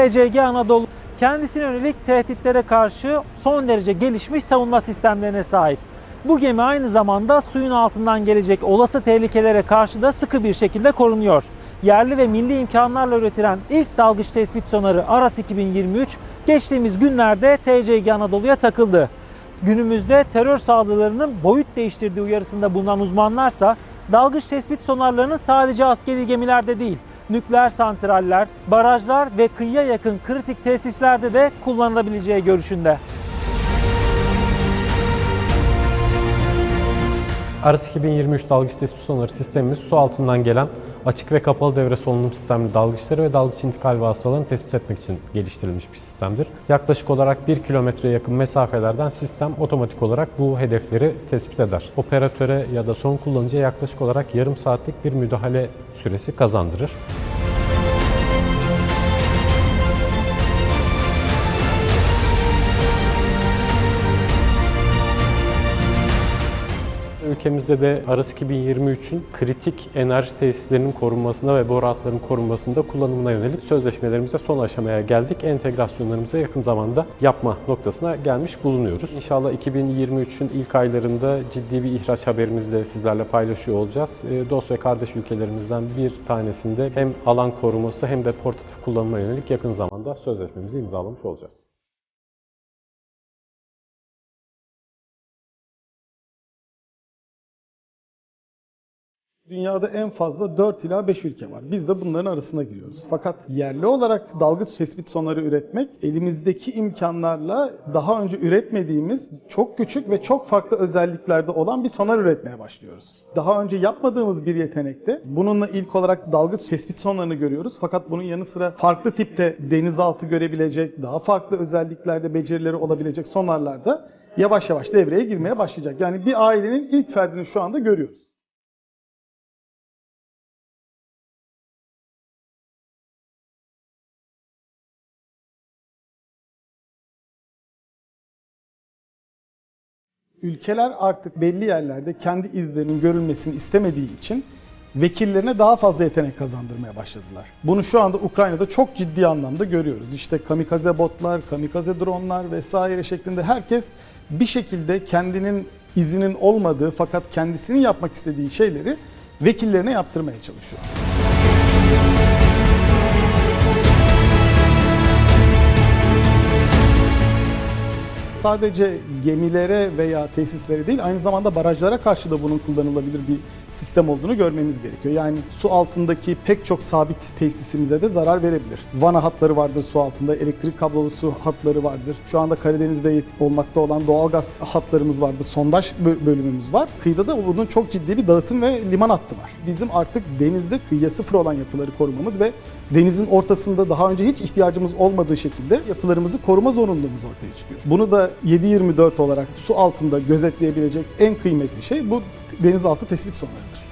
TCG Anadolu kendisine yönelik tehditlere karşı son derece gelişmiş savunma sistemlerine sahip. Bu gemi aynı zamanda suyun altından gelecek olası tehlikelere karşı da sıkı bir şekilde korunuyor. Yerli ve milli imkanlarla üretilen ilk dalgıç tespit sonarı Aras 2023 geçtiğimiz günlerde TCG Anadolu'ya takıldı. Günümüzde terör saldırılarının boyut değiştirdiği uyarısında bulunan uzmanlarsa dalgıç tespit sonarlarının sadece askeri gemilerde değil, nükleer santraller, barajlar ve kıyıya yakın kritik tesislerde de kullanılabileceği görüşünde. Aras 2023 dalgıç tespit sonarı sistemimiz su altından gelen açık ve kapalı devre solunum sistemli dalgıçları ve dalgıç intikal vasıtalarını tespit etmek için geliştirilmiş bir sistemdir. Yaklaşık olarak 1 kilometreye yakın mesafelerden sistem otomatik olarak bu hedefleri tespit eder. Operatöre ya da son kullanıcıya yaklaşık olarak yarım saatlik bir müdahale süresi kazandırır. Ülkemizde de Aras 2023'ün kritik enerji tesislerinin korunmasında ve boru hatlarının korunmasında kullanımına yönelik sözleşmelerimize son aşamaya geldik. Entegrasyonlarımıza yakın zamanda yapma noktasına gelmiş bulunuyoruz. İnşallah 2023'ün ilk aylarında ciddi bir ihraç haberimizle sizlerle paylaşıyor olacağız. E, Dost ve kardeş ülkelerimizden bir tanesinde hem alan koruması hem de portatif kullanıma yönelik yakın zamanda sözleşmemizi imzalamış olacağız. Dünyada en fazla 4 ila 5 ülke var. Biz de bunların arasına giriyoruz. Fakat yerli olarak dalgıç tespit sonarı üretmek elimizdeki imkanlarla daha önce üretmediğimiz çok küçük ve çok farklı özelliklerde olan bir sonar üretmeye başlıyoruz. Daha önce yapmadığımız bir yetenekte bununla ilk olarak dalgıç tespit sonarını görüyoruz. Fakat bunun yanı sıra farklı tipte denizaltı görebilecek, daha farklı özelliklerde becerileri olabilecek sonarlar da yavaş yavaş devreye girmeye başlayacak. Yani bir ailenin ilk ferdini şu anda görüyoruz. Ülkeler artık belli yerlerde kendi izlerinin görülmesini istemediği için vekillerine daha fazla yetenek kazandırmaya başladılar. Bunu şu anda Ukrayna'da çok ciddi anlamda görüyoruz. İşte kamikaze botlar, kamikaze dronlar vesaire şeklinde herkes bir şekilde kendinin izinin olmadığı fakat kendisinin yapmak istediği şeyleri vekillerine yaptırmaya çalışıyor. Sadece gemilere veya tesislere değil aynı zamanda barajlara karşı da bunun kullanılabilir bir sistem olduğunu görmemiz gerekiyor. Yani su altındaki pek çok sabit tesisimize de zarar verebilir. Vana hatları vardır su altında, elektrik kablolu su hatları vardır. Şu anda Karadeniz'de olmakta olan doğalgaz hatlarımız vardır, sondaj bö- bölümümüz var. Kıyıda da bunun çok ciddi bir dağıtım ve liman hattı var. Bizim artık denizde kıyıya sıfır olan yapıları korumamız ve denizin ortasında daha önce hiç ihtiyacımız olmadığı şekilde yapılarımızı koruma zorunluluğumuz ortaya çıkıyor. Bunu da 7-24 olarak su altında gözetleyebilecek en kıymetli şey bu denizaltı tespit sonarıdır.